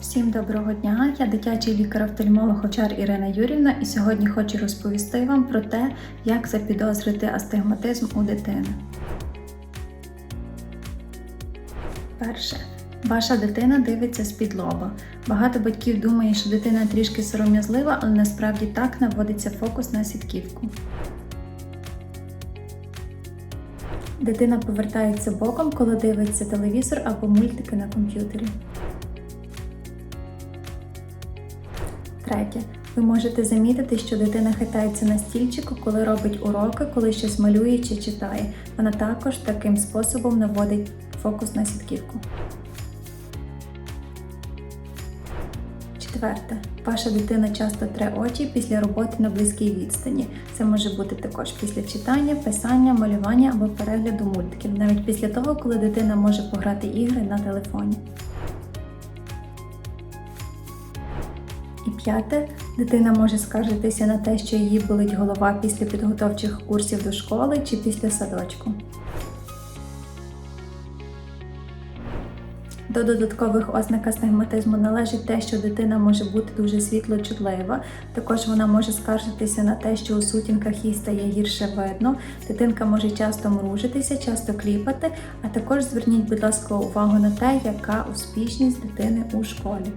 Всім доброго дня! Я дитячий лікар-офтальмолог Овчар Ірина Юрівна і сьогодні хочу розповісти вам про те, як запідозрити астигматизм у дитини. Перше. Ваша дитина дивиться з-під лоба. Багато батьків думає, що дитина трішки сором'язлива, але насправді так наводиться фокус на сітківку. Дитина повертається боком, коли дивиться телевізор або мультики на комп'ютері. Третє. Ви можете замітити, що дитина хитається на стільчику, коли робить уроки, коли щось малює чи читає. Вона також таким способом наводить фокус на сітківку. Четверте. Ваша дитина часто тре очі після роботи на близькій відстані. Це може бути також після читання, писання, малювання або перегляду мультиків, навіть після того, коли дитина може пограти ігри на телефоні. І п'яте, дитина може скаржитися на те, що її болить голова після підготовчих курсів до школи чи після садочку. До додаткових ознак астигматизму належить те, що дитина може бути дуже світлочутлива. Також вона може скаржитися на те, що у сутінках їй стає гірше видно. Дитинка може часто мружитися, часто кліпати. А також зверніть, будь ласка, увагу на те, яка успішність дитини у школі.